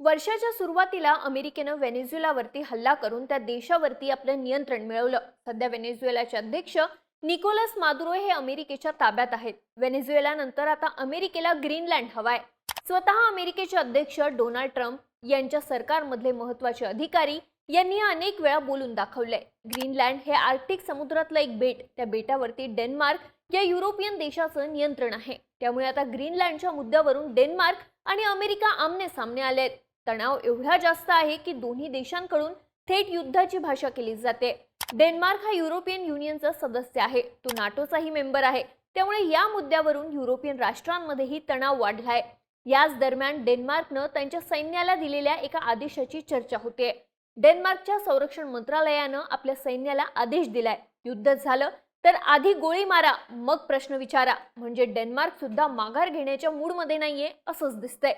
वर्षाच्या सुरुवातीला अमेरिकेनं व्हेनेझुएलावरती हल्ला करून त्या देशावरती आपलं नियंत्रण मिळवलं. सध्या व्हेनेझुएलाचे अध्यक्ष निकोलस मादुरो हे अमेरिकेच्या ताब्यात आहेत. व्हेनेझुएलानंतर आता अमेरिकेला ग्रीनलँड हवाय. स्वतः अमेरिकेचे अध्यक्ष डोनाल्ड ट्रम्प यांच्या सरकारमधले महत्त्वाचे अधिकारी यांनी अनेक वेळा बोलून दाखवलंय. ग्रीनलँड हे आर्क्टिक समुद्रातलं एक बेट. त्या बेटावरती डेन्मार्क या युरोपियन देशाचं नियंत्रण आहे. त्यामुळे आता ग्रीनलँडच्या मुद्द्यावरून डेन्मार्क आणि अमेरिका आमने सामने आले आहेत तणाव एवढा जास्त आहे की दोन्ही देशांकडून थेट युद्धाची भाषा केली जाते. डेन्मार्क हा युरोपियन युनियनचा सदस्य आहे. तो नाटोचाही मेंबर आहे. त्यामुळे या मुद्द्यावरून युरोपियन राष्ट्रांमध्येही तणाव वाढलाय. याच दरम्यान डेन्मार्कनं त्यांच्या सैन्याला दिलेल्या एका आदेशाची चर्चा होते. डेन्मार्कच्या संरक्षण मंत्रालयानं आपल्या सैन्याला आदेश दिलाय. युद्ध झालं तर आधी गोळी मारा मग प्रश्न विचारा. म्हणजे डेन्मार्क सुद्धा माघार घेण्याच्या मूडमध्ये नाहीये असंच दिसतंय.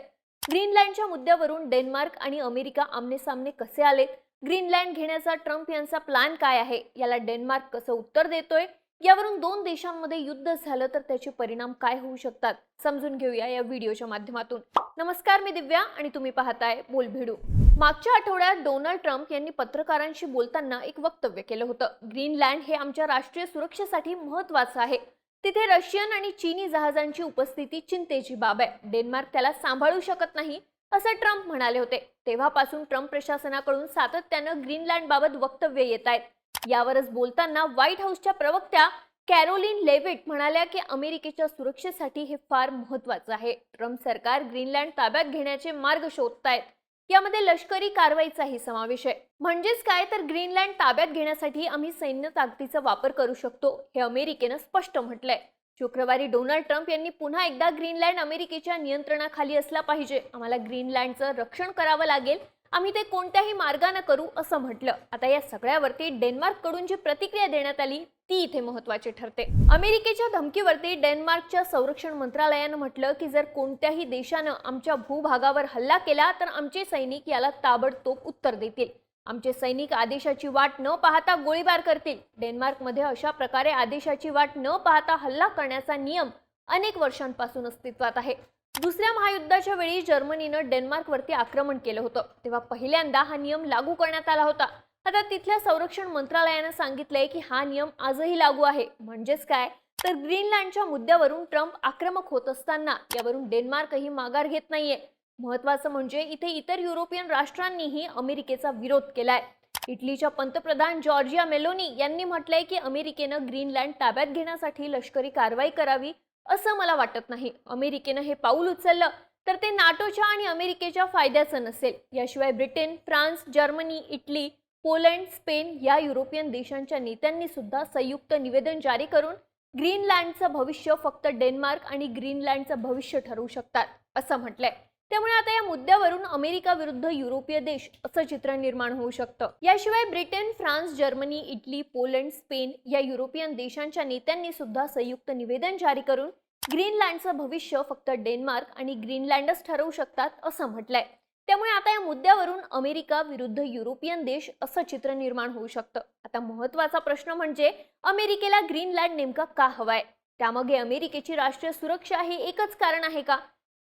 ग्रीनलँडच्या मुद्द्यावरून डेन्मार्क आणि अमेरिका आमनेसामने कसे आलेत? ग्रीनलँड घेण्याचा ट्रम्प यांचा प्लॅन काय आहे? याला डेन्मार्क कसं उत्तर देतोय? यावरून दोन देशांमध्ये युद्ध झालं तर त्याचे परिणाम काय होऊ शकतात? समजून घेऊया या व्हिडिओच्या माध्यमातून. नमस्कार मी दिव्या आणि तुम्ही पाहताय बोलभिडू. मागच्या आठवड्यात डोनाल्ड ट्रम्प यांनी पत्रकारांशी बोलताना एक वक्तव्य केलं होतं. ग्रीनलँड हे आमच्या राष्ट्रीय सुरक्षेसाठी महत्वाचं आहे. तिथे रशियन आणि चीनी जहाजांची उपस्थिती चिंतेची बाब आहे. डेन्मार्क त्याला सांभाळू शकत नाही असं ट्रम्प म्हणाले होते. तेव्हापासून ट्रम्प प्रशासनाकडून सातत्यानं ग्रीनलँड बाबत वक्तव्य येत आहेत. यावरच बोलताना व्हाईट हाऊसच्या प्रवक्त्या कॅरोलिन लेविट म्हणाल्या की अमेरिकेच्या सुरक्षेसाठी हे फार महत्वाचं आहे. ट्रम्प सरकार ग्रीनलँड ताब्यात घेण्याचे मार्ग शोधतायत. यामध्ये लष्करी कारवाईचाही समावेश आहे. म्हणजेच काय? तर ग्रीनलँड ताब्यात घेण्यासाठी आम्ही सैन्य ताकदीचा वापर करू शकतो हे अमेरिकेनं स्पष्ट म्हटलंय. शुक्रवारी डोनाल्ड ट्रम्प यांनी पुन्हा एकदा ग्रीनलँड अमेरिकेच्या नियंत्रणाखाली असला पाहिजे. आम्हाला ग्रीनलँडचं रक्षण करावं लागेल आम्ही ते कोणत्याही मार्गानं करू असं म्हटलं. आता या सगळ्यावरती डेन्मार्ककडून जी प्रतिक्रिया देण्यात आली ती इथे महत्वाची ठरते. अमेरिकेच्या धमकीवरती डेन्मार्कच्या संरक्षण मंत्रालयानं म्हटलं की जर कोणत्याही देशानं आमच्या भूभागावर हल्ला केला तर आमचे सैनिक याला ताबडतोब उत्तर देतील. आमचे सैनिक आदेशाची वाट न पाहता गोळीबार करतील. डेन्मार्कमध्ये अशा प्रकारे आदेशाची वाट न पाहता हल्ला करण्याचा नियम अनेक वर्षांपासून अस्तित्वात आहे. दुसऱ्या महायुद्धाच्या वेळी जर्मनीनं डेन्मार्कवरती आक्रमण केलं होतं. तेव्हा पहिल्यांदा हा नियम लागू करण्यात आला होता. आता तिथल्या संरक्षण मंत्रालयानं सांगितलंय की हा नियम आजही लागू आहे. म्हणजेच काय? तर ग्रीनलँडच्या मुद्द्यावरून ट्रम्प आक्रमक होत असताना यावरून डेन्मार्कही माघार घेत नाहीये. महत्वाचं म्हणजे इथे इतर युरोपियन राष्ट्रांनीही अमेरिकेचा विरोध केलाय. इटलीच्या पंतप्रधान जॉर्जिया मेलोनी यांनी म्हटलंय की अमेरिकेनं ग्रीनलँड ताब्यात घेण्यासाठी लष्करी कारवाई करावी असं मला वाटत नाही. अमेरिकेनं हे पाऊल उचललं तर ते नाटोच्या आणि अमेरिकेच्या फायद्याचं नसेल. याशिवाय Britain France Germany Italy Poland Spain या युरोपियन देशांच्या नेत्यांनी सुद्धा संयुक्त निवेदन जारी करून ग्रीनलँडचं भविष्य फक्त डेन्मार्क आणि ग्रीनलँडचं भविष्य ठरवू शकतात असं म्हटलंय. त्यामुळे आता या मुद्द्यावरून अमेरिका विरुद्ध युरोपीय देश असं चित्र निर्माण होऊ शकतं. याशिवाय Britain France Germany Italy Poland Spain या युरोपियन देशांच्या नेत्यांनी सुद्धा संयुक्त निवेदन जारी करून ग्रीनलँडचं भविष्य फक्त डेन्मार्क आणि ग्रीनलँडच ठरवू शकतात असं म्हटलंय. त्यामुळे आता या मुद्द्यावरून अमेरिका विरुद्ध युरोपियन देश असं चित्र निर्माण होऊ शकतं. आता महत्त्वाचा प्रश्न म्हणजे अमेरिकेला ग्रीनलँड नेमका का हवाय? त्यामागे अमेरिकेची राष्ट्रीय सुरक्षा हे एकच कारण आहे का?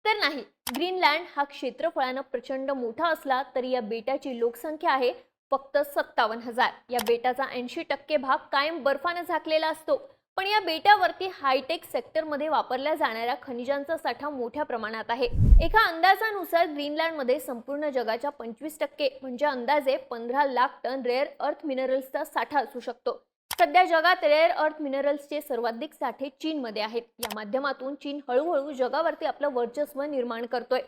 तर नाही. ग्रीनलँड हा क्षेत्रफळानं प्रचंड मोठा असला तरी या बेटाची लोकसंख्या आहे फक्त सत्तावन्न हजार. या बेटाचा ऐंशी टक्के भाग कायम बर्फानं झाकलेला असतो. पण या बेटावरती हायटेक सेक्टरमध्ये वापरल्या जाणाऱ्या खनिजांचा साठा मोठ्या प्रमाणात आहे. एका अंदाजानुसार ग्रीनलँडमध्ये संपूर्ण जगाच्या पंचवीस टक्के म्हणजे अंदाजे पंधरा लाख टन रेअर अर्थ मिनरल्सचा साठा असू शकतो. सध्या जगात रेअर अर्थ मिनरल्सचे सर्वाधिक साठे चीनमध्ये आहेत. या माध्यमातून चीन हळूहळू जगावरती आपलं वर्चस्व निर्माण करतोय.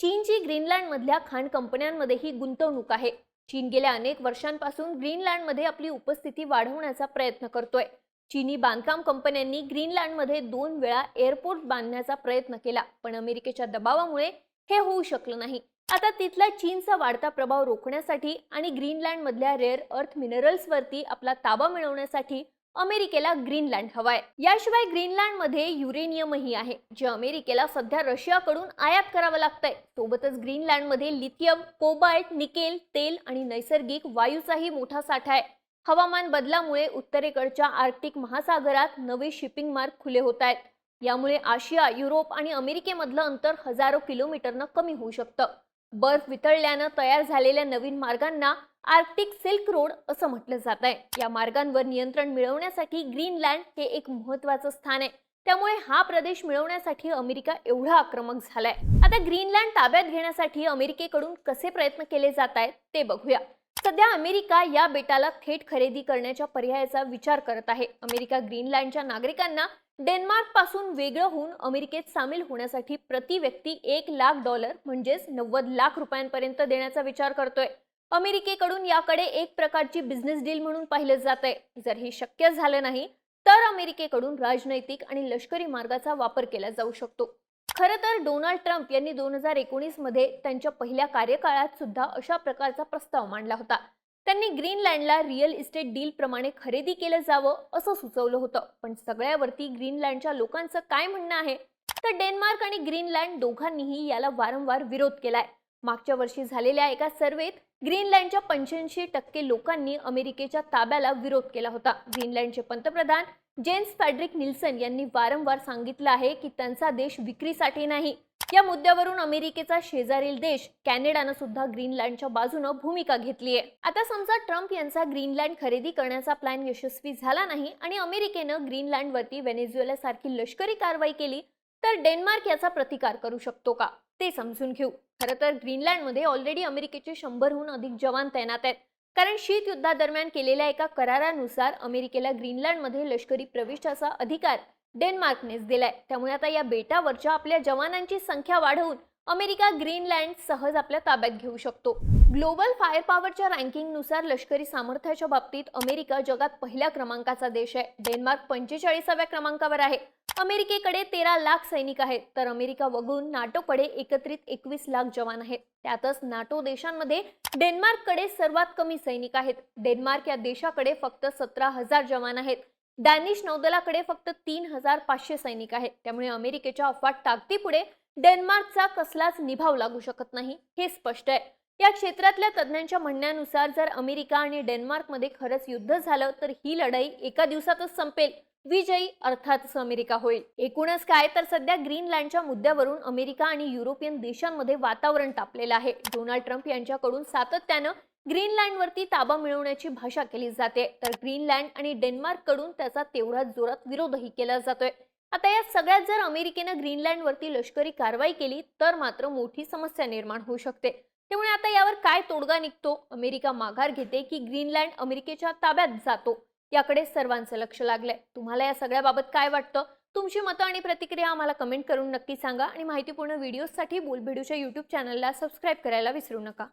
चीनची ग्रीनलँडमधल्या खाण कंपन्यांमध्येही गुंतवणूक आहे. चीन गेल्या अनेक वर्षांपासून ग्रीनलँडमध्ये आपली उपस्थिती वाढवण्याचा प्रयत्न करतोय. चीनी बांधकाम कंपन्यांनी ग्रीनलँडमध्ये दोन वेळा एअरपोर्ट बांधण्याचा प्रयत्न केला पण अमेरिकेच्या दबावामुळे हे होऊ शकलं नाही. आता तिथला चीनचा वाढता प्रभाव रोखण्यासाठी आणि ग्रीनलँडमधल्या रेअर अर्थ मिनरल्सवरती आपला ताबा मिळवण्यासाठी अमेरिकेला ग्रीनलँड हवाय. याशिवाय ग्रीनलँडमध्ये युरेनियमही आहे जे अमेरिकेला सध्या रशियाकडून आयात करावं लागतंय. सोबतच ग्रीनलँडमध्ये लिथियम कोबाल्ट निकेल तेल आणि नैसर्गिक वायूचाही मोठा साठा आहे. हवामान बदलामुळे उत्तरेकडच्या आर्क्टिक महासागरात नवे शिपिंग मार्ग खुले होत आहेत. यामुळे आशिया युरोप आणि अमेरिकेमधलं अंतर हजारो किलोमीटरनं कमी होऊ शकतं. बर्फ वितळल्यानं तयार झालेल्या नवीन मार्गांना आर्क्टिक सिल्क रोड असं म्हटलं जात आहे. या मार्गांवर नियंत्रण मिळवण्यासाठी ग्रीनलँड हे एक महत्वाचं स्थान आहे. त्यामुळे हा प्रदेश मिळवण्यासाठी अमेरिका एवढा आक्रमक झालाय. आता ग्रीनलँड ताब्यात घेण्यासाठी अमेरिकेकडून कसे प्रयत्न केले जात आहेत ते बघूया. सध्या अमेरिका या बेटाला थेट खरेदी करण्याच्या पर्यायाचा विचार करत आहे. अमेरिका ग्रीनलँडच्या नागरिकांना डेन्मार्कपासून वेगळं होऊन अमेरिकेत सामील होण्यासाठी प्रति व्यक्ती एक लाख डॉलर म्हणजेच नव्वद लाख रुपयांपर्यंत देण्याचा विचार करतोय. अमेरिकेकडून याकडे एक प्रकारची बिझनेस डील म्हणून पाहिलं जात आहे जर हे शक्य झालं नाही तर अमेरिकेकडून राजनैतिक आणि लष्करी मार्गाचा वापर केला जाऊ शकतो. खरं तर डोनाल्ड ट्रम्प यांनी दोन हजार एकोणीसमध्ये त्यांच्या पहिल्या कार्यकाळात सुद्धा अशा प्रकारचा प्रस्ताव मांडला होता. त्यांनी ग्रीनलँडला रिअल इस्टेट डील प्रमाणे खरेदी केलं जावं असं सुचवलं होतं. पण सगळ्यावरती ग्रीनलँडच्या लोकांचं काय म्हणणं आहे? तर डेन्मार्क आणि ग्रीनलँड दोघांनीही याला वारंवार विरोध केलाय. मागच्या वर्षी झालेल्या एका सर्वेत ग्रीनलँडच्या पंच्याऐंशी टक्के लोकांनी अमेरिकेच्या ताब्याला विरोध केला होता. ग्रीनलँडचे पंतप्रधान जेम्स फॅड्रिक निल्सन यांनी वारंवार सांगितलं आहे की त्यांचा देश विक्रीसाठी नाही. या मुद्द्यावरून अमेरिकेचा शेजारील देश कॅनडानं सुद्धा ग्रीनलँडच्या बाजूनं भूमिका घेतली आहे. आता समजा ट्रम्प यांचा ग्रीनलँड खरेदी करण्याचा प्लॅन यशस्वी झाला नाही आणि अमेरिकेनं ग्रीनलँडवरती व्हेनेझुएला सारखी लष्करी कारवाई केली तर डेन्मार्क याचा प्रतिकार करू शकतो का? ते समजून घेऊ. खरं तर ग्रीनलँडमध्ये ऑलरेडी अमेरिकेचे शंभरहून अधिक जवान तैनात आहेत. कारण शीत युद्धादरम्यान केलेल्या एका करारानुसार अमेरिकेला ग्रीनलँडमध्ये लष्करी प्रवेशाचा अधिकार डेन्मार्कनेच दिलाय. त्यामुळे आता या बेटावरच्या आपल्या जवानांची संख्या वाढवून अमेरिका ग्रीनलँड सहज आपल्या ताब्यात घेऊ शकतो. ग्लोबल फायर पॉवरच्या रँकिंगनुसार लष्करी सामर्थ्याच्या बाबतीत अमेरिका जगात पहिल्या क्रमांकाचा देश आहे. डेन्मार्क पंचेचाळीसाव्या क्रमांकावर आहे. अमेरिकेकडे तेरा लाख सैनिक आहेत तर अमेरिका वगळून नाटोकडे एकत्रित एकवीस लाख जवान आहेत. त्यातच नाटो देशांमध्ये डेन्मार्ककडे सर्वात कमी सैनिक आहेत. डेन्मार्क या देशाकडे फक्त सतरा हजार जवान आहेत. डॅनिश नौदलाकडे फक्त तीन हजार पाचशे सैनिक आहेत. त्यामुळे अमेरिकेच्या अफाट ताकदीपुढे डेन्मार्कचा कसलाच निभाव लागू शकत नाही हे स्पष्ट आहे. या क्षेत्रातल्या तज्ज्ञांच्या म्हणण्यानुसार जर अमेरिका आणि डेन्मार्कमध्ये खरंच युद्ध झालं तर ही लढाई एका दिवसातच संपेल. विजयी अर्थातच अमेरिका होईल. एकूणच काय? तर सध्या ग्रीनलँडच्या मुद्द्यावरून अमेरिका आणि युरोपियन देशांमध्ये वातावरण तापलेलं आहे. डोनाल्ड ट्रम्प यांच्याकडून सातत्यानं ग्रीनलँडवरती ताबा मिळवण्याची भाषा केली जाते. तर ग्रीनलँड आणि डेन्मार्ककडून त्याचा तेवढाच जोरात विरोधही केला जातोय. आता या सगळ्यात जर अमेरिकेनं ग्रीनलँडवरती लष्करी कारवाई केली तर मात्र मोठी समस्या निर्माण होऊ शकते. त्यामुळे आता यावर काय तोडगा निघतो? अमेरिका माघार घेते की ग्रीनलँड अमेरिकेच्या ताब्यात जातो? याकडे सर्वांचं लक्ष लागलंय. तुम्हाला या सगळ्याबाबत काय वाटतं? तुमची मतं आणि प्रतिक्रिया आम्हाला कमेंट करून नक्की सांगा आणि माहितीपूर्ण व्हिडिओजसाठी बोलभिडूच्या यूट्यूब चॅनलला सबस्क्राईब करायला विसरू नका.